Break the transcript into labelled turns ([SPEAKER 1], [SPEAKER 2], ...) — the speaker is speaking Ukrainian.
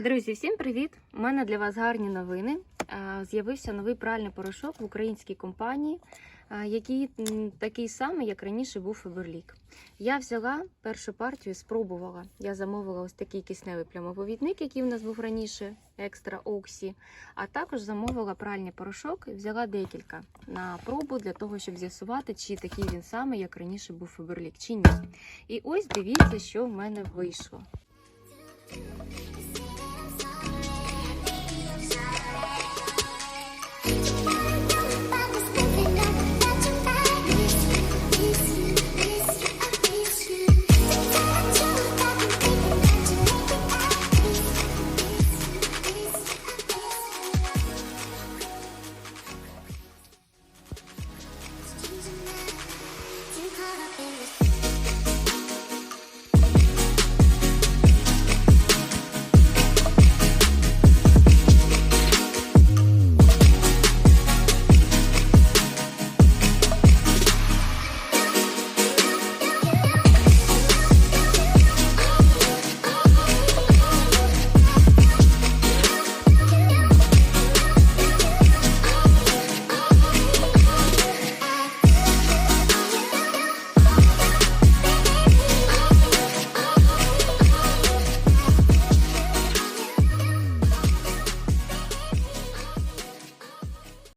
[SPEAKER 1] Друзі, всім привіт! У мене для вас гарні новини. З'явився новий пральний порошок в українській компанії, який такий самий, як раніше був Фаберлік. Я взяла першу партію, спробувала. Я замовила ось такий кисневий плямоповідник, який у нас був раніше, екстра Оксі. А також замовила пральний порошок і взяла декілька на пробу для того, щоб з'ясувати, чи такий він самий, як раніше був Фаберлік, чи ні. І ось дивіться, що в мене вийшло.